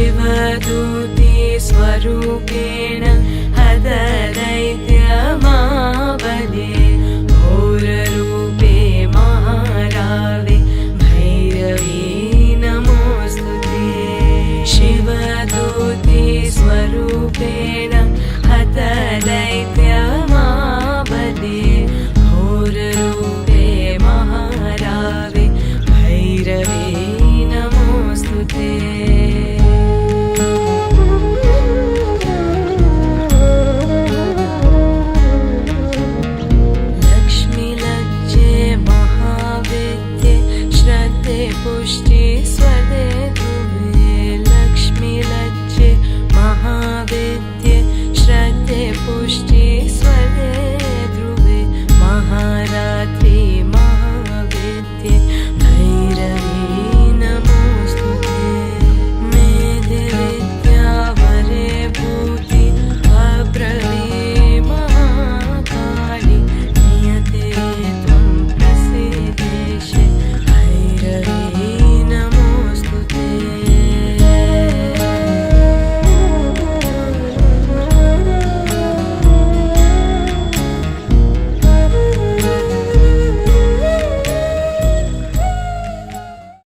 देवदूति स्वरूपे Push his